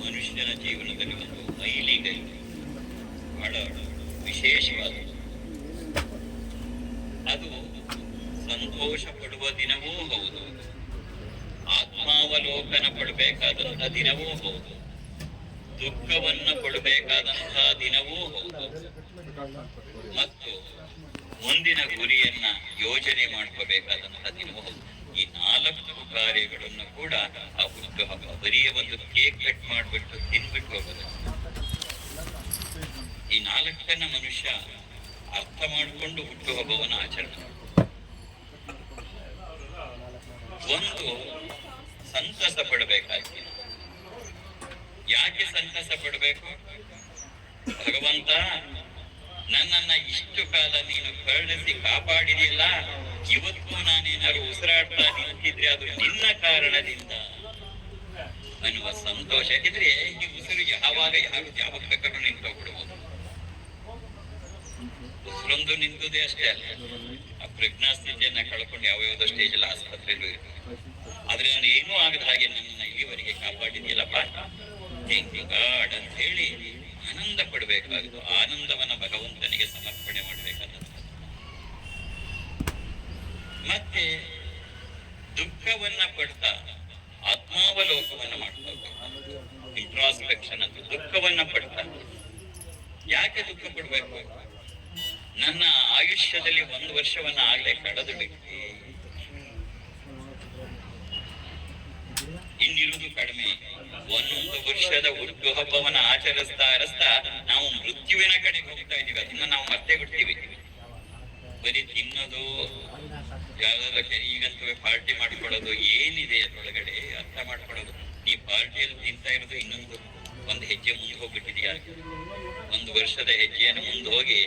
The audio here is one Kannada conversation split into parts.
ಮನುಷ್ಯನ ಜೀವನದಲ್ಲಿ ಒಂದು ಮೈಲಿಗೆ ಬಹಳ ವಿಶೇಷವಾದ. ಅದು ಸಂತೋಷ ಪಡುವ ದಿನವೂ ಹೌದು. ಆತ್ಮಾವಲೋಕನ ಪಡಬೇಕಾದಂತಹ ದಿನವೂ ಹೌದು. ದುಃಖವನ್ನು ಕೊಡಬೇಕಾದಂತಹ ದಿನವೂ ಹೌದು. ಮತ್ತು ಮುಂದಿನ ಗುರಿಯನ್ನ ಯೋಜನೆ ಮಾಡ್ಕೋಬೇಕಾದಂತಹ ದಿನವೂ ಹೌದು. ಈ ನಾಲ್ಕು ಕಾರ್ಯಗಳನ್ನು ಕೂಡ ಆ ಹುಟ್ಟು ಹಬ್ಬ ಬರೀ ಒಂದು ಕೇಕ್ ಕಟ್ ಮಾಡಿಬಿಟ್ಟು ತಿನ್ಬಿಟ್ಟು ಹೋಗೋದು. ಈ ನಾಲ್ಕನ್ನ ಮನುಷ್ಯ ಅರ್ಥ ಮಾಡಿಕೊಂಡು ಹುಟ್ಟು ಹಬ್ಬವನ್ನು ಆಚರಣೆ ಒಂದು ಸಂತಸ ಪಡಬೇಕಾಗಿ ಯಾಕೆ ಸಂತಸ ಪಡಬೇಕು? ಭಗವಂತ ನನ್ನನ್ನ ಇಷ್ಟು ಕಾಲ ನೀನು ಕರುಣಿಸಿ ಕಾಪಾಡಿದಿಲ್ಲ. ಇವತ್ತು ನಾನೇನಾದ್ರು ಉಸಿರಾಡ್ತಾ ನಿಂತಿದ್ರೆ ಅದು ನಿನ್ನ ಕಾರಣದಿಂದ ಅನ್ನುವ ಸಂತೋಷ. ಯಾಕೆಂದ್ರೆ ಈ ಉಸಿರು ಯಾವಾಗ ಯಾರು ಯಾವಾಗ ಬೇಕಾದ್ರೂ ಬಿಡಬಹುದು ಉಸಿರೊಂದು ನಿಂತುದೇ ಅಷ್ಟೇ ಅಲ್ಲ. ಆ ಪ್ರಜ್ಞಾ ಸ್ಥಿತಿಯನ್ನ ಕಳ್ಕೊಂಡು ಯಾವ ಯಾವ್ದೋ ಸ್ಟೇಜ್ ಅಲ್ಲಿ ಆಸ್ಪತ್ರೆಯಲ್ಲೂ ಇರ್ತದೆ ಆದ್ರೆ ನಾನು ಏನೂ ಆಗದ ಹಾಗೆ ನನ್ನ ಇಲ್ಲಿವರೆಗೆ ಕಾಪಾಡಿದ್ಯಲ್ಲಪ್ಪ ಥ್ಯಾಂಕ್ ಗಾಡ್ ಅಂತ ಹೇಳಿ ಆನಂದ ಪಡಬೇಕಾಗಿತ್ತು. ಆನಂದವನ್ನ ಭಗವಂತನಿಗೆ ಸಮರ್ಪಣೆ ಮಾಡಬೇಕಾದದ್ದು. ಮತ್ತೆ ದುಃಖವನ್ನ ಪಡ್ತಾ ಆತ್ಮಾವಲೋಕವನ್ನ ಮಾಡ್ಕೋಬೇಕು ಇಂಟ್ರಾಸ್ಪೆಕ್ಷನ್ ಅಂತ. ದುಃಖವನ್ನ ಪಡ್ತಾ. ಯಾಕೆ ದುಃಖ ಪಡ್ಬೇಕು? ನನ್ನ ಆಯುಷ್ಯದಲ್ಲಿ ಒಂದು ವರ್ಷವನ್ನ ಆಗ್ಲೇ ಕಳೆದು ಬಿಟ್ಟು ಇನ್ನಿರುವುದು ಕಡಿಮೆ. ಒಂದೊಂದು ವರ್ಷದ ಹುಟ್ಟು ಹಬ್ಬವನ್ನ ಆಚರಿಸ್ತಾ ಅರಸ್ತಾ ನಾವು ಮೃತ್ಯುವಿನ ಕಡೆಗೆ ಹೋಗ್ತಾ ಇದೀವಿ. ಅದನ್ನ ನಾವು ಮತ್ತೆ ಬಿಡ್ತೀವಿ. ಬರೀ ತಿನ್ನೋದು ಯಾವ್ದಾದ್ರು ಈಗಂತೂ ಪಾರ್ಟಿ ಮಾಡ್ಕೊಳ್ಳೋದು ಏನಿದೆ ಅದ್ರೊಳಗಡೆ ಅರ್ಥ ಮಾಡ್ಕೊಳ್ಳೋದು. ಈ ಪಾರ್ಟಿಯಲ್ಲಿ ತಿಂತಾ ಇರೋದು ಇನ್ನೊಂದು ಒಂದು ಹೆಜ್ಜೆ ಮುಂದೆ ಹೋಗ್ಬಿಟ್ಟಿದ್ಯಾ? ಒಂದು ವರ್ಷದ ಹೆಜ್ಜೆಯನ್ನು ಮುಂದೆ ಹೋಗಿ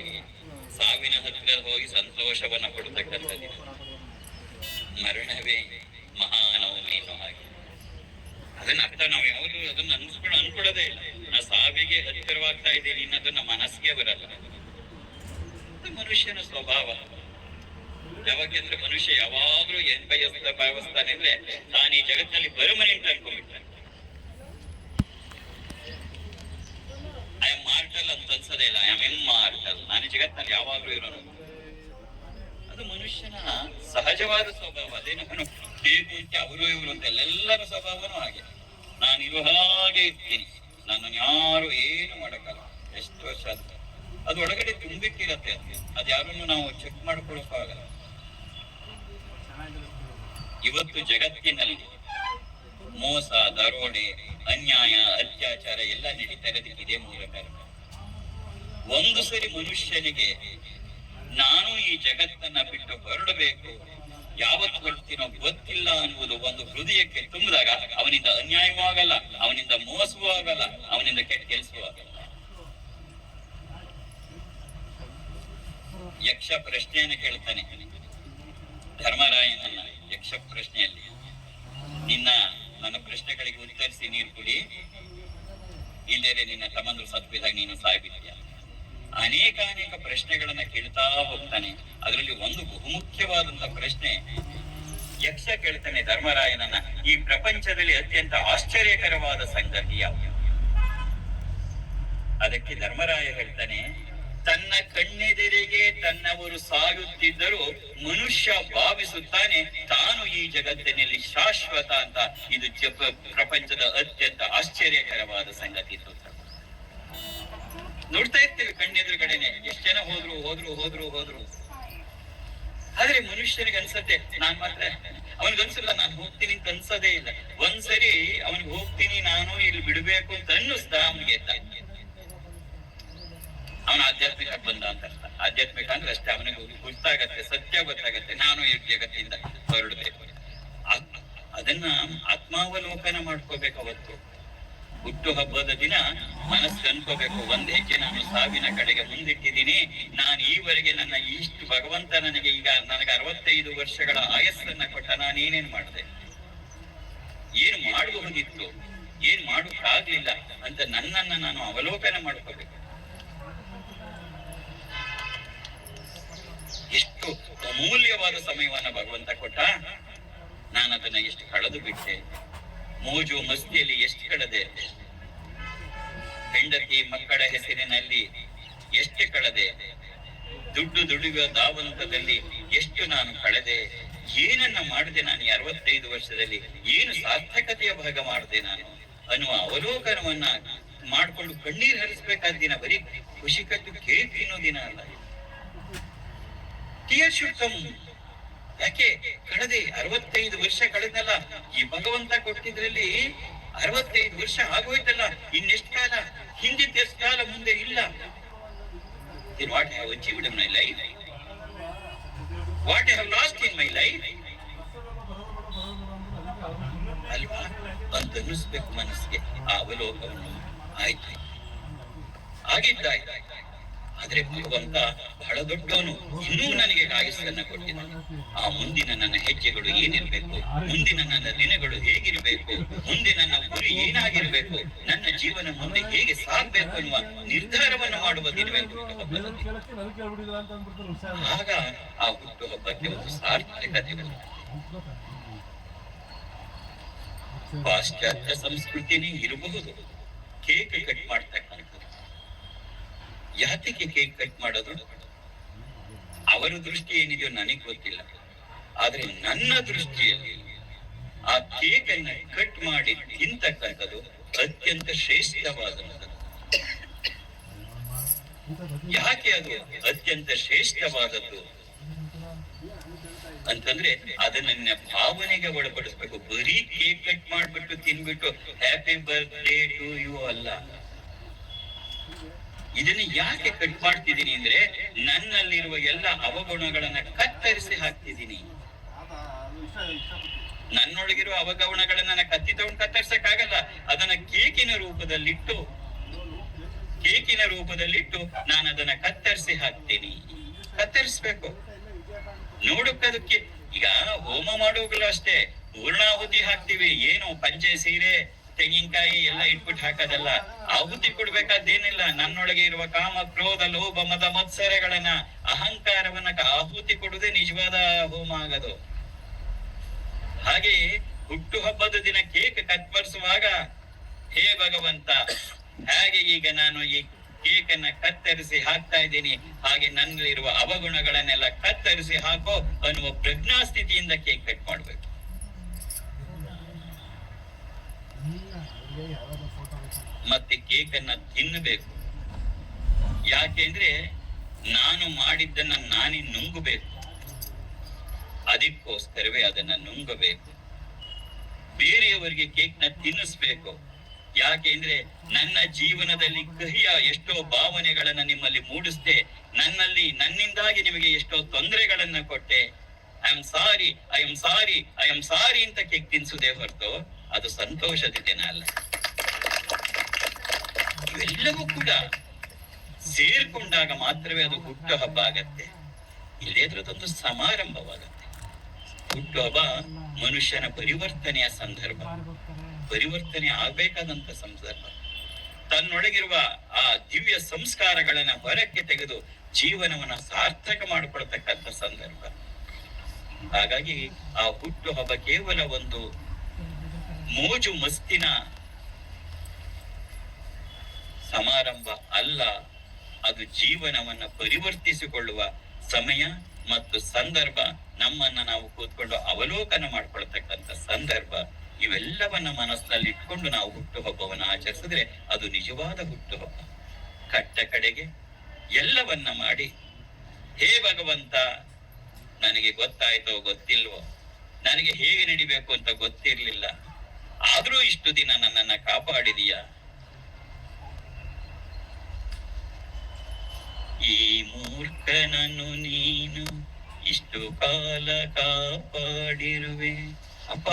ಸಾವಿನ ಹತ್ತಿರ ಹೋಗಿ ಸಂತೋಷವನ್ನ ಕೊಡ್ತಕ್ಕಂಥದ್ದು ಮರಣವೇ ಮಹಾನವಮಿ ಅನ್ನೋ ಹಾಗೆ. ಅದನ್ನ ಅರ್ಥ ನಾವು ಯಾವುದು ಅದನ್ನ ಅನ್ಸ್ಕೊಂಡು ಅನ್ಕೊಳ್ಳೋದೇ ಇಲ್ಲ. ನಾ ಸಾವಿಗೆ ಹತ್ತಿರವಾಗ್ತಾ ಇದ್ದೀನಿ ಅನ್ನೋದನ್ನ ಮನಸ್ಸಿಗೆ ಬರಲ್ಲ. ಮನುಷ್ಯನ ಸ್ವಭಾವ. ಯಾವಾಗೆಂದ್ರೆ ಮನುಷ್ಯ ಯಾವಾಗ್ಲೂ ಏನ್ ಬಯಸ್ತಾ ಭಾವಿಸ್ತಾನೆ ಅಂದ್ರೆ ತಾನು ಈ ಜಗತ್ತಿನಲ್ಲಿ ಪರ್ಮನೆಂಟ್ ಅನ್ಕೊಂಡ್ಬಿಡ್ತಾನೆ ಐ ಆಮ್ ಮಾರ್ಟಲ್ ಅಂತ ಅನ್ಸೋದೇ ಇಲ್ಲ. ಐ ಆಮ್ ಎಂ ಮಾರ್ಟಲ್ ನಾನು ಜಗತ್ತಿನಲ್ಲಿ ಯಾವಾಗ್ಲೂ ಇರೋನು. ಅದು ಮನುಷ್ಯನ ಸಹಜವಾದ ಸ್ವಭಾವ. ಅದೇನು ಬೇಕು ಅಂತ ಅವರು, ಇವರು ಅಂತ ಎಲ್ಲರ ಸ್ವಭಾವನೂ ಹಾಗೆ. ನಾನು ಇರುವ ಹಾಗೆ ಇರ್ತೀನಿ. ನಾನು ಯಾರು ಏನು ಮಾಡಕ್ಕಲ್ಲ ಎಷ್ಟು ವರ್ಷ ಅದು ಒಳಗಡೆ ತುಂಬಿಟ್ಟಿರತ್ತೆ ಅದು. ಯಾರನ್ನು ನಾವು ಚೆಕ್ ಮಾಡ್ಕೊಳ್ಳೋಕ್ಕೂ ಆಗಲ್ಲ. ಇವತ್ತು ಜಗತ್ತಿನಲ್ಲಿ ಮೋಸ, ದರೋಡೆ, ಅನ್ಯಾಯ, ಅತ್ಯಾಚಾರ ಎಲ್ಲ ನಡೀತಾ ಇರೋದಕ್ಕೆ ಇದೇ ಮೂಲ ಕಾರಣ ಒಂದು ಸರಿ ಮನುಷ್ಯನಿಗೆ ನಾನು ಈ ಜಗತ್ತನ್ನ ಬಿಟ್ಟು ಹೊರಡಬೇಕು, ಯಾವತ್ತು ಹೊರಡ್ತೀನೋ ಗೊತ್ತಿಲ್ಲ ಅನ್ನುವುದು ಒಂದು ಹೃದಯಕ್ಕೆ ತುಂಬಿದಾಗ ಅವನಿಂದ ಅನ್ಯಾಯವೂ ಆಗಲ್ಲ ಅವನಿಂದ ಮೋಸವೂ ಆಗಲ್ಲ, ಅವನಿಂದ ಕೆಟ್ಟ ಕೆಲಸವೂ ಆಗಲ್ಲ. ಯಕ್ಷ ಪ್ರಶ್ನೆಯನ್ನು ಕೇಳ್ತಾನೆ. ಧರ್ಮರಾಯನನ್ನ ಯಕ್ಷ ಪ್ರಶ್ನೆಯಲ್ಲಿ, ನಿನ್ನ, ನನ್ನ ಪ್ರಶ್ನೆಗಳಿಗೆ ಉತ್ತರಿಸಿ ನೀರು ಕುಡಿ. ಇಲ್ಲದೆ ನಿನ್ನ ತಮ್ಮಂದ್ರು ಸತ್ಪಿದಾಗ ನೀನು ಸಾಯ್ಬಿಟ್ಟಿಯ ಅನೇಕ ಅನೇಕ ಪ್ರಶ್ನೆಗಳನ್ನ ಕೇಳ್ತಾ ಹೋಗ್ತಾನೆ. ಅದರಲ್ಲಿ ಒಂದು ಬಹುಮುಖ್ಯವಾದಂತ ಪ್ರಶ್ನೆ, ಯಕ್ಷ ಕೇಳ್ತಾನೆ ಧರ್ಮರಾಯನನ್ನ, ಈ ಪ್ರಪಂಚದಲ್ಲಿ ಅತ್ಯಂತ ಆಶ್ಚರ್ಯಕರವಾದ ಸಂಗತಿ ಯಾವುದು? ಅದಕ್ಕೆ ಧರ್ಮರಾಯ ಹೇಳ್ತಾನೆ, ತನ್ನ ಕಣ್ಣೆದೆರೆಗೆ ತನ್ನವರು ಸಾಯುತ್ತಿದ್ದರೂ ಮನುಷ್ಯ ಭಾವಿಸುತ್ತಾನೆ ತಾನು ಈ ಜಗತ್ತಿನಲ್ಲಿ ಶಾಶ್ವತ ಅಂತ ಇದು ಪ್ರಪಂಚದ ಅತ್ಯಂತ ಆಶ್ಚರ್ಯಕರವಾದ ಸಂಗತಿ ಅಂತ ನೋಡ್ತಾ ಇರ್ತೇವೆ ಕಣ್ಣೆದುರುಗಡೆನೆ, ಎಷ್ಟು ಜನ ಹೋದ್ರು ಹೋದ್ರು ಹೋದ್ರು ಹೋದ್ರು. ಆದ್ರೆ ಮನುಷ್ಯನಿಗೆ ಅನ್ಸತ್ತೆ, ನಾನ್ ಮಾತ್ರ, ಅವನಿಗನ್ಸಲ್ಲ, ನಾನು ಹೋಗ್ತೀನಿ ಅಂತ ಅನ್ಸೋದೇ ಇಲ್ಲ. ಒಂದ್ಸರಿ ಅವನಿಗೆ ಹೋಗ್ತೀನಿ, ನಾನು ಇಲ್ಲಿ ಬಿಡ್ಬೇಕು ಅಂತ ಅನ್ನಿಸ್ತಾ ಅವನಿಗೆ ಅವನ ಆಧ್ಯಾತ್ಮಿಕ ಬಂದ ಅಂತ ಅರ್ಥ. ಆಧ್ಯಾತ್ಮಿಕ ಅಂದ್ರೆ ಅಷ್ಟೇ, ಅವನಿಗೆ ಗೊತ್ತಾಗತ್ತೆ ಸತ್ಯ ಗೊತ್ತಾಗತ್ತೆ, ನಾನು ಈ ಜಗತ್ತಿಂದ ಹೊರಡಬೇಕು. ಅದನ್ನ ಆತ್ಮಾವಲೋಕನ ಮಾಡ್ಕೋಬೇಕು ಅವತ್ತು. ಹುಟ್ಟು ಹಬ್ಬದ ದಿನ ಮನಸ್ಸು ಅನ್ಕೋಬೇಕು, ಒಂದ್ ಹೆಜ್ಜೆ ನಾನು ಸಾವಿನ ಕಡೆಗೆ ಮುಂದಿಟ್ಟಿದ್ದೀನಿ. ನಾನು ಈವರೆಗೆ ನನ್ನ ಇಷ್ಟು ಭಗವಂತ ನನಗೆ ಈಗ ನನಗೆ ಅರವತ್ತೈದು ವರ್ಷಗಳ ಆಯಸ್ಸನ್ನ ಕೊಟ್ಟ ನಾನು ಏನೇನ್ ಮಾಡಿದೆ? ಏನ್ ಮಾಡಬಹುದಿತ್ತು? ಏನ್ ಮಾಡೋಕ್ಕಾಗ್ಲಿಲ್ಲ ಅಂತ ನನ್ನನ್ನ ನಾನು ಅವಲೋಕನ ಮಾಡ್ಕೋಬೇಕು. ಎಷ್ಟು ಅಮೂಲ್ಯವಾದ ಸಮಯವನ್ನ ಭಗವಂತ ಕೊಟ್ಟ. ನಾನು ಅದನ್ನ ಎಷ್ಟು ಕಳೆದು ಬಿಟ್ಟೆ? ಮೋಜು ಮಸ್ತಿಯಲ್ಲಿ ಎಷ್ಟು ಕಳೆದೆ? ಹೆಂಡತಿ ಮಕ್ಕಳ ಹೆಸರಿನಲ್ಲಿ ಎಷ್ಟು ಕಳೆದೆ? ದುಡ್ಡು ದುಡಿಯುವ ದಾವಂತದಲ್ಲಿ ಎಷ್ಟು ನಾನು ಕಳೆದೆ? ಏನನ್ನ ಮಾಡಿದೆ ನಾನು ಅರವತ್ತೈದು ವರ್ಷದಲ್ಲಿ? ಏನು ಸಾರ್ಥಕತೆಯ ಭಾಗ ಮಾಡಿದೆ ನಾನು? ಅನ್ನುವ ಅವಲೋಕನವನ್ನ ಮಾಡ್ಕೊಂಡು ಕಣ್ಣೀರ್ ಹರಿಸಬೇಕಾದ ದಿನ ಬರೀ ಖುಷಿ ಕಟ್ಟು ಕೇಳಿ ತಿನ್ನೋ ದಿನ ಅಲ್ಲ. ಯಾಕೆ? ಕಳೆದೆ ಅರವತ್ತೈದು ವರ್ಷ ಕಳೆದಲ್ಲ. ಈ ಭಗವಂತ ಕೊಟ್ಟಿದ್ರಲ್ಲಿ ಅರವತ್ತೈದು ವರ್ಷ ಆಗೋಯ್ತಲ್ಲ. ಇನ್ನೆಷ್ಟು ಕಾಲ? ಹಿಂದಿದ್ದ ಎಷ್ಟು ಕಾಲ ಮುಂದೆ ಇಲ್ಲ. What have achieved in my life what have lost in my life ಅಲ್ವಾ? ಅಂತ ಅನ್ನಿಸ್ಬೇಕು ಮನಸ್ಸಿಗೆ. ಆ ಅವಲೋಕವನ್ನು. ಆಯ್ತು. ಆಗಿದ್ದಾಯ್ತು. ಆದ್ರೆ ಭಗವಂತ ಬಹಳ ದೊಡ್ಡವನು. ಇನ್ನೂ ನನಗೆ ಆಯುಸ್ಸನ್ನ ಕೊಟ್ಟಿದ್ದಾನೆ. ಆ ಮುಂದಿನ ನನ್ನ ಹೆಜ್ಜೆಗಳು ಏನಿರ್ಬೇಕು? ಮುಂದಿನ ನನ್ನ ದಿನಗಳು ಹೇಗಿರ್ಬೇಕು? ಮುಂದೆ ನನ್ನ ಗುರಿ ಏನಾಗಿರ್ಬೇಕು? ನನ್ನ ಜೀವನ ಮುಂದೆ ಹೇಗೆ ಸಾಗ್ಬೇಕು ಅನ್ನುವ ನಿರ್ಧಾರವನ್ನು ಮಾಡುವ ದಿನವೇ ಹುಟ್ಟುಹಬ್ಬದ ದಿನ. ಆಗ ಆ ಹುಟ್ಟುಹಬ್ಬಕ್ಕೆ ಒಂದು ಸಾರ್ಥಕತೆ ಪಾಶ್ಚಾತ್ಯ ಸಂಸ್ಕೃತಿನೇ ಇರಬಹುದು. ಕೇಕ್ ಕಟ್ ಮಾಡ್ತಕ್ಕಂಥದ್ದು ಯಾತಕ್ಕೆ ಕೇಕ್ ಕಟ್ ಮಾಡೋದು? ಅವರ ದೃಷ್ಟಿ ಏನಿದೆಯೋ ನನಗೆ ಗೊತ್ತಿಲ್ಲ. ಆದ್ರೆ ನನ್ನ ದೃಷ್ಟಿಯಲ್ಲಿ ಆ ಕೇಕ್ ಅನ್ನ ಕಟ್ ಮಾಡಿ ತಿಂತಕ್ಕಂಥದ್ದು ಅತ್ಯಂತ ಶ್ರೇಷ್ಠವಾದಂಥದ್ದು. ಯಾಕೆ ಅದು ಅತ್ಯಂತ ಶ್ರೇಷ್ಠವಾದದ್ದು? ಅಂತಂದ್ರೆ ಅದನ್ನ ಭಾವನೆಗೆ ಒಳಪಡಿಸ್ಬೇಕು. ಬರೀ ಕೇಕ್ ಕಟ್ ಮಾಡ್ಬಿಟ್ಟು ತಿನ್ಬಿಟ್ಟು ಹ್ಯಾಪಿ ಬರ್ತ್ಡೇ ಟು ಯು ಅಲ್ಲ. ಇದನ್ನ ಯಾಕೆ ಕಟ್ ಮಾಡ್ತಿದ್ದೀನಿ ಅಂದ್ರೆ ನನ್ನಲ್ಲಿರುವ ಎಲ್ಲ ಅವಗುಣಗಳನ್ನ ಕತ್ತರಿಸಿ ಹಾಕ್ತಿದ್ದೀನಿ. ನನ್ನೊಳಗಿರುವ ಅವಗುಣಗಳನ್ನ ನಾನು ಕತ್ತಿ ತಗೊಂಡು ಕತ್ತರಿಸಕ್ಕಾಗಲ್ಲ. ಅದನ್ನ ಕೇಕಿನ ರೂಪದಲ್ಲಿಟ್ಟು ಕೇಕಿನ ರೂಪದಲ್ಲಿಟ್ಟು ನಾನು ಅದನ್ನ ಕತ್ತರಿಸಿ ಹಾಕ್ತೀನಿ. ಕತ್ತರಿಸ್ಬೇಕು. ನೋಡಕ್ಕದಕ್ಕೆ ಈಗ ಹೋಮ ಮಾಡುವಾಗಲೂ ಅಷ್ಟೇ. ಪೂರ್ಣಾಹುತಿ ಹಾಕ್ತಿವಿ. ಏನು ಪಂಚೆ ಸೀರೆ ತೆಂಗಿನಕಾಯಿ ಎಲ್ಲ ಇಟ್ಬಿಟ್ಟು ಹಾಕೋದಲ್ಲ? ಆಹುತಿ ಕೊಡ್ಬೇಕಾದ್ದೇನಿಲ್ಲ? ನನ್ನೊಳಗೆ ಇರುವ ಕಾಮ, ಕ್ರೋಧ, ಲೋಭ, ಮದ, ಮತ್ಸರಗಳನ್ನ, ಅಹಂಕಾರವನ್ನ ಆಹುತಿ ಕೊಡುದೇ ನಿಜವಾದ ಹೋಮ ಆಗದು. ಹಾಗೆ ಹುಟ್ಟು ಹಬ್ಬದ ದಿನ ಕೇಕ್ ಕತ್ತರಿಸುವಾಗ ಹೇ ಭಗವಂತ, ಹಾಗೆ ಈಗ ನಾನು ಈ ಕೇಕ್ ಅನ್ನ ಕತ್ತರಿಸಿ ಹಾಕ್ತಾ ಇದ್ದೀನಿ. ಹಾಗೆ ನನ್ನಲ್ಲಿರುವ ಅವಗುಣಗಳನ್ನೆಲ್ಲ ಕತ್ತರಿಸಿ ಹಾಕೋ ಅನ್ನುವ ಪ್ರಜ್ಞಾ ಸ್ಥಿತಿಯಿಂದ ಕೇಕ್ ಕಟ್ ಮಾಡ್ಬೇಕು. ಮತ್ತೆ ಕೇಕ್ ಅನ್ನ ತಿನ್ನಬೇಕು ಯಾಕೆಂದ್ರೆ ನಾನು ಮಾಡಿದ್ದನ್ನ ನಾನೇ ನುಂಗಬೇಕು. ಅದಕ್ಕೋಸ್ಕರವೇ ಅದನ್ನ ನುಂಗಬೇಕು. ಬೇರೆಯವರಿಗೆ ಕೇಕ್ನ ತಿನ್ನಿಸ್ಬೇಕು ಯಾಕೆಂದ್ರೆ ನನ್ನ ಜೀವನದಲ್ಲಿ ಕಹಿಯ ಎಷ್ಟೋ ಭಾವನೆಗಳನ್ನ ನಿಮ್ಮಲ್ಲಿ ಮೂಡಿಸ್ದೆ, ನನ್ನಲ್ಲಿ ನನ್ನಿಂದಾಗಿ ನಿಮಗೆ ಎಷ್ಟೋ ತೊಂದರೆಗಳನ್ನ ಕೊಟ್ಟೆ. I am sorry I am sorry I am sorry ಅಂತ ಕೇಕ್ ತಿನ್ಸುದೇ ಹೊರತು ಅದು ಸಂತೋಷದ ದಿನ ಅಲ್ಲ. ಇವೆಲ್ಲವೂ ಕೂಡ. ಸೇರ್ಕೊಂಡಾಗ ಮಾತ್ರವೇ ಅದು ಹುಟ್ಟು ಹಬ್ಬ ಆಗತ್ತೆ. ಇಲ್ಲೇ ಅದ್ರದ್ದೊಂದು ಸಮಾರಂಭವಾಗತ್ತೆ. ಹುಟ್ಟು ಹಬ್ಬ ಮನುಷ್ಯನ ಪರಿವರ್ತನೆಯ ಸಂದರ್ಭ. ಪರಿವರ್ತನೆ ಆಗ್ಬೇಕಾದಂತ ಸಂದರ್ಭ. ತನ್ನೊಳಗಿರುವ ಆ ದಿವ್ಯ ಸಂಸ್ಕಾರಗಳನ್ನ ಹೊರಕ್ಕೆ ತೆಗೆದು ಜೀವನವನ್ನ ಸಾರ್ಥಕ ಮಾಡಿಕೊಳ್ತಕ್ಕಂಥ ಸಂದರ್ಭ. ಹಾಗಾಗಿ ಆ ಹುಟ್ಟು ಹಬ್ಬ ಕೇವಲ ಒಂದು ಮೋಜು ಮಸ್ತಿನ ಸಮಾರಂಭ ಅಲ್ಲ, ಅದು ಜೀವನವನ್ನ ಪರಿವರ್ತಿಸಿಕೊಳ್ಳುವ ಸಮಯ ಮತ್ತು ಸಂದರ್ಭ ನಮ್ಮನ್ನ ನಾವು ಕೂತ್ಕೊಂಡು ಅವಲೋಕನ ಮಾಡ್ಕೊಳ್ತಕ್ಕಂಥ ಸಂದರ್ಭ, ಇವೆಲ್ಲವನ್ನ ಮನಸ್ಸಿನಲ್ಲಿ ಇಟ್ಕೊಂಡು ನಾವು ಹುಟ್ಟುಹಬ್ಬವನ್ನು ಆಚರಿಸಿದ್ರೆ ಅದು ನಿಜವಾದ ಹುಟ್ಟುಹಬ್ಬ. ಕಟ್ಟ ಕಡೆಗೆ ಎಲ್ಲವನ್ನ ಮಾಡಿ, ಹೇ ಭಗವಂತ, ನನಗೆ ಗೊತ್ತಾಯ್ತೋ ಗೊತ್ತಿಲ್ವೋ? ನನಗೆ ಹೇಗೆ ನಡಿಬೇಕು ಅಂತ ಗೊತ್ತಿರ್ಲಿಲ್ಲ? ಆದ್ರೂ ಇಷ್ಟು ದಿನ ನನ್ನನ್ನ ಕಾಪಾಡಿದೀಯಾ? ಈ ಮೂರ್ಖನನ್ನು ನೀನು ಇಷ್ಟು ಕಾಲ ಕಾಪಾಡಿರುವೆ. ಅಪ್ಪ,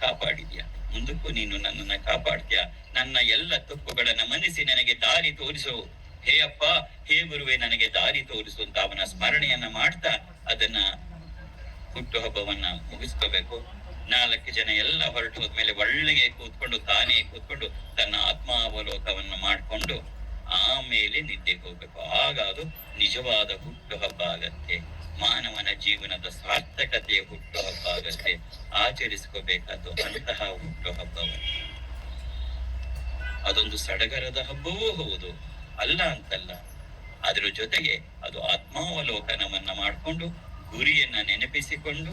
ಕಾಪಾಡಿದ್ಯಾ? ಮುಂದಕ್ಕೂ ನೀನು ನನ್ನನ್ನ ಕಾಪಾಡ್ತೀಯ? ನನ್ನ ಎಲ್ಲ ತಪ್ಪುಗಳನ್ನ ಮನಸ್ಸಿ ನನಗೆ ದಾರಿ ತೋರಿಸು. ಹೇ ಅಪ್ಪ, ಹೇ ಗುರುವೆ, ನನಗೆ ದಾರಿ ತೋರಿಸು ಅಂತ ಅವನ ಸ್ಮರಣೆಯನ್ನ ಮಾಡ್ತಾ ಅದನ್ನ ಹುಟ್ಟುಹಬ್ಬವನ್ನ ಮುಗಿಸ್ಕೋಬೇಕು. ನಾಲ್ಕು ಜನ ಎಲ್ಲ ಹೊರಟು ಹೋದ್ಮೇಲೆ ಒಳ್ಳೆಗೆ ಕೂತ್ಕೊಂಡು ತಾನೇ ಕೂತ್ಕೊಂಡು ತನ್ನ ಆತ್ಮಾವಲೋಕವನ್ನು ಮಾಡ್ಕೊಂಡು ಆಮೇಲೆ ನಿದ್ದೆಗೆ ಹೋಗ್ಬೇಕು. ಆಗ ಅದು ನಿಜವಾದ ಹುಟ್ಟು ಹಬ್ಬ ಆಗತ್ತೆ ಮಾನವನ ಜೀವನದ ಸಾರ್ಥಕತೆಯ ಹುಟ್ಟು ಹಬ್ಬ ಆಗತ್ತೆ ಆಚರಿಸ್ಕೋಬೇಕಾದ್ದು ಅಂತಹ ಹುಟ್ಟು ಹಬ್ಬವನ್ನು ಅದೊಂದು ಸಡಗರದ ಹಬ್ಬವೂ ಹೌದು. ಅಲ್ಲ ಅಂತಲ್ಲ. ಅದರ ಜೊತೆಗೆ ಅದು ಆತ್ಮಾವಲೋಕನವನ್ನ ಮಾಡಿಕೊಂಡು, ಗುರಿಯನ್ನ ನೆನಪಿಸಿಕೊಂಡು,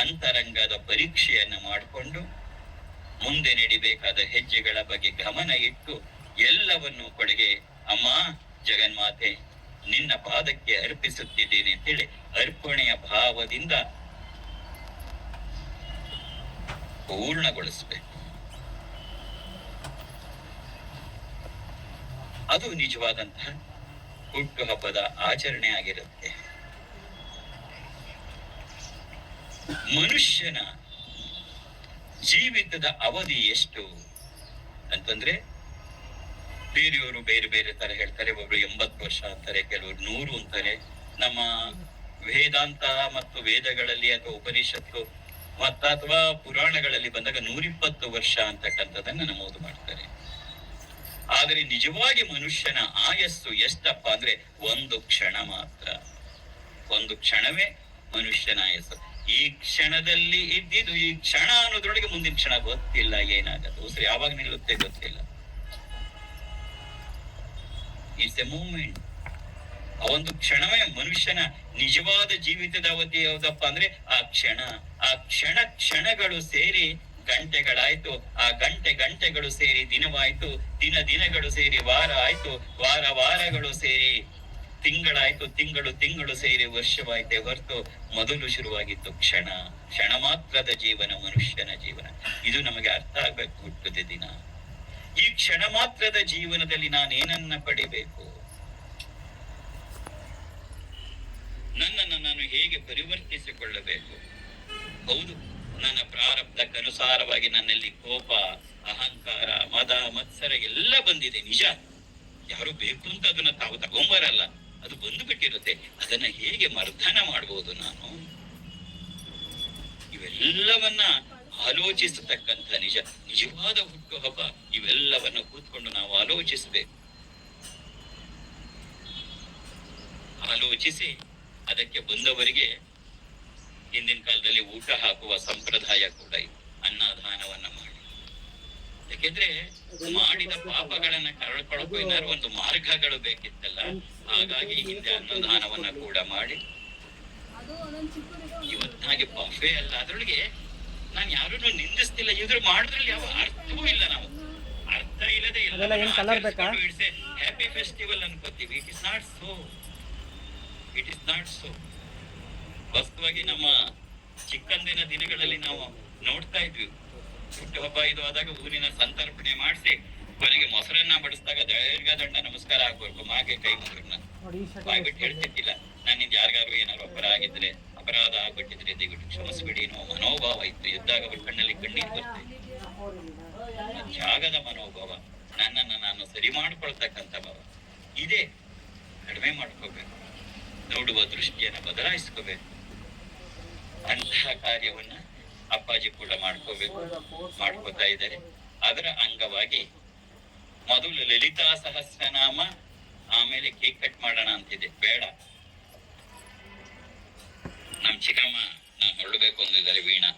ಅಂತರಂಗದ ಪರೀಕ್ಷೆಯನ್ನ ಮಾಡಿಕೊಂಡು, ಮುಂದೆ ನಡಿಬೇಕಾದ ಹೆಜ್ಜೆಗಳ ಬಗ್ಗೆ ಗಮನ ಇಟ್ಟು ಎಲ್ಲವನ್ನು ಕೊಡುಗೆ. ಅಮ್ಮ, ಜಗನ್ಮಾತೆ, ನಿನ್ನ ಪಾದಕ್ಕೆ ಅರ್ಪಿಸುತ್ತಿದ್ದೇನೆ ಅಂತ ಹೇಳಿ ಅರ್ಪಣೆಯ ಭಾವದಿಂದ ಪೂರ್ಣಗೊಳಿಸಬೇಕು. ಅದು ನಿಜವಾದಂತಹ ಹುಟ್ಟುಹಬ್ಬದ ಆಚರಣೆ ಆಗಿರುತ್ತೆ. ಮನುಷ್ಯನ ಜೀವಿತದ ಅವಧಿ ಎಷ್ಟು ಅಂತಂದ್ರೆ ಬೇರೆಯವರು ಬೇರೆ ಬೇರೆ ತರ ಹೇಳ್ತಾರೆ, ಒಬ್ರು ಎಂಬತ್ತು ವರ್ಷ ಅಂತಾರೆ, ಕೆಲವರು ನೂರು ಅಂತಾರೆ. ನಮ್ಮ ವೇದಾಂತ ಮತ್ತು ವೇದಗಳಲ್ಲಿ ಅಥವಾ ಉಪನಿಷತ್ತು ಮತ್ತ ಅಥವಾ ಪುರಾಣಗಳಲ್ಲಿ ಬಂದಾಗ ನೂರಿಪ್ಪತ್ತು ವರ್ಷ ಅಂತಕ್ಕಂಥದ್ದನ್ನ ನಮೂದು ಮಾಡ್ತಾರೆ. ಆದರೆ ನಿಜವಾಗಿ ಮನುಷ್ಯನ ಆಯಸ್ಸು ಎಷ್ಟಪ್ಪ ಅಂದ್ರೆ ಒಂದು ಕ್ಷಣ ಮಾತ್ರ. ಒಂದು ಕ್ಷಣವೇ ಮನುಷ್ಯನ ಆಯಸ್ಸು. ಈ ಕ್ಷಣದಲ್ಲಿ ಇದ್ದಿದ್ದು ಈ ಕ್ಷಣ ಅನ್ನೋದ್ರೊಳಗೆ ಮುಂದಿನ ಕ್ಷಣ ಗೊತ್ತಿಲ್ಲ ಏನಾಗತ್ತೆ ಉಸಿರು ಯಾವಾಗ ನಿಲ್ಲುತ್ತೆ ಗೊತ್ತಿಲ್ಲ. ಇಟ್ಸ್ ಎ ಮೂಮೆಂಟ್ ಆ ಒಂದು ಕ್ಷಣವೇ ಮನುಷ್ಯನ ನಿಜವಾದ ಜೀವಿತದ ಅವಧಿ ಯಾವುದಪ್ಪ ಅಂದ್ರೆ, ಆ ಕ್ಷಣ ಆ ಕ್ಷಣ ಕ್ಷಣಗಳು ಸೇರಿ ಗಂಟೆಗಳಾಯ್ತು, ಆ ಗಂಟೆ ಗಂಟೆಗಳು ಸೇರಿ ದಿನವಾಯ್ತು, ದಿನ ದಿನಗಳು ಸೇರಿ ವಾರ ಆಯ್ತು, ವಾರ ವಾರಗಳು ಸೇರಿ ತಿಂಗಳಾಯ್ತು, ತಿಂಗಳು ತಿಂಗಳು ಸೇರಿ ವರ್ಷವಾಯ್ತೆ ಹೊರತು ಮೊದಲು ಶುರುವಾಗಿತ್ತು ಕ್ಷಣ ಕ್ಷಣ ಮಾತ್ರದ ಜೀವನ, ಮನುಷ್ಯನ ಜೀವನ. ಇದು ನಮಗೆ ಅರ್ಥ ಆಗ್ಬೇಕು ಹುಟ್ಟದ ದಿನ. ಈ ಕ್ಷಣ ಮಾತ್ರದ ಜೀವನದಲ್ಲಿ ನಾನೇನನ್ನ ಪಡಿಬೇಕು? ನನ್ನನ್ನು ನಾನು ಹೇಗೆ ಪರಿವರ್ತಿಸಿಕೊಳ್ಳಬೇಕು? ಹೌದು, ನನ್ನ ಪ್ರಾರಬ್ಧಕ್ಕನುಸಾರವಾಗಿ ನನ್ನಲ್ಲಿ ಕೋಪ, ಅಹಂಕಾರ, ಮದ, ಮತ್ಸರ ಎಲ್ಲ ಬಂದಿದೆ, ನಿಜ. ಯಾರು ಬೇಕು ಅಂತ ಅದನ್ನ ತಾವು ತಗೊಂಬರಲ್ಲ. ಅದು ಬಂದು ಬಿಟ್ಟಿರುತ್ತೆ. ಅದನ್ನ ಹೇಗೆ ಮರ್ಧನ ಮಾಡಬಹುದು ನಾನು? ಇವೆಲ್ಲವನ್ನ ಆಲೋಚಿಸತಕ್ಕಂಥ ನಿಜ. ನಿಜವಾದ ಹುಟ್ಟುಹಬ್ಬ, ಇವೆಲ್ಲವನ್ನು ಕೂತ್ಕೊಂಡು ನಾವು ಆಲೋಚಿಸಬೇಕು. ಆಲೋಚಿಸಿ, ಅದಕ್ಕೆ ಬಂದವರಿಗೆ ಹಿಂದಿನ ಕಾಲದಲ್ಲಿ ಊಟ ಹಾಕುವ ಸಂಪ್ರದಾಯ ಕೂಡ ಇತ್ತು ಅನ್ನದಾನವನ್ನ ಮಾಡಿ. ಯಾಕೆಂದ್ರೆ ಮಾಡಿದ ಪಾಪಗಳನ್ನ ಕಳ್ಕೊಳಕ್ಕೂ ಏನಾದ್ರು ಒಂದು ಮಾರ್ಗಗಳು ಬೇಕಿತ್ತಲ್ಲ? ಹಾಗಾಗಿ ಹಿಂದೆ ಅನ್ನದಾನವನ್ನ ಕೂಡ ಮಾಡಿ. ಇವತ್ತಾಗಿ ಬಫೆ ಅಲ್ಲ ಅದ್ರೊಳಗೆ ನಾನು ಯಾರನ್ನು ನಿಂದಿಸ್ತಿಲ್ಲ. ಇದ್ರು ಮಾಡೋದ್ರಲ್ಲಿ ಯಾವ ಅರ್ಥವೂ ಇಲ್ಲ ನಾವು. ಅರ್ಥ ಇಲ್ಲದೆ? Happy festival ಅನ್ಕೋತೀವಿ it is not so it is not so ವಾಸ್ತವಾಗಿ ನಮ್ಮ ಚಿಕ್ಕಂದಿನ ದಿನಗಳಲ್ಲಿ ನಾವು ನೋಡ್ತಾ ಇದ್ವಿ. ಹುಟ್ಟುಹಬ್ಬ ಇದು ಆದಾಗ ಊರಿನ ಸಂತರ್ಪಣೆ ಮಾಡಿಸಿ ಕೊನೆಗೆ ಮೊಸರನ್ನ ಬಡಿಸಿದಾಗ ದೈರ್ಘ ದಂಡ ನಮಸ್ಕಾರ ಆಗ್ಬೇಕು ಮಾಗೆ ಕೈ ಶರ್ಟ್ ಬಾಯ್ಬಿಟ್ಟು ಹೇಳ್ತಿದ್ದಿಲ್ಲ. ನಾನಿಂದ ಯಾರಿಗಾರು ಏನಾದ್ರು ಒಬ್ಬರ ಆಗಿದ್ರೆ ಅಪರಾಧ ಆಗ್ಬಿಟ್ಟಿದ್ರೆ ದಯವಿಟ್ಟು ಕ್ಷಮಿಸ್ಬಿಡಿ. ಅನ್ನೋ ಮನೋಭಾವ ಇತ್ತು. ಎದ್ದಾಗ ಅವ್ರ ಕಣ್ಣಲ್ಲಿ ಕಣ್ಣೀರು ಬರ್ತೇನೆ ಜಾಗದ ಮನೋಭಾವ. ನನ್ನನ್ನು ನಾನು ಸರಿ ಮಾಡ್ಕೊಳ್ತಕ್ಕಂಥ ಭಾವ. ಇದೆ ಕಡಿಮೆ ಮಾಡ್ಕೋಬೇಕು. ನೋಡುವ ದೃಷ್ಟಿಯನ್ನ ಬದಲಾಯಿಸ್ಕೋಬೇಕು. ಅಂತಹ ಕಾರ್ಯವನ್ನ ಅಪ್ಪಾಜಿ ಕೂಡ ಮಾಡ್ಕೋಬೇಕು, ಮಾಡ್ಕೋತಾ ಇದ್ದಾರೆ. ಅದರ ಅಂಗವಾಗಿ ಮೊದಲು ಲಲಿತಾ ಸಹಸ್ರನಾಮ ಆಮೇಲೆ ಕೇಕ್ ಕಟ್ ಮಾಡೋಣ ಅಂತಿದೆ. ಬೇಡ. ನಮ್ ಚಿಕ್ಕಮ್ಮ ನಾನು ಹೊರಡಬೇಕು ಅಂದಿದ್ದಾರೆ ವೀಣಾ.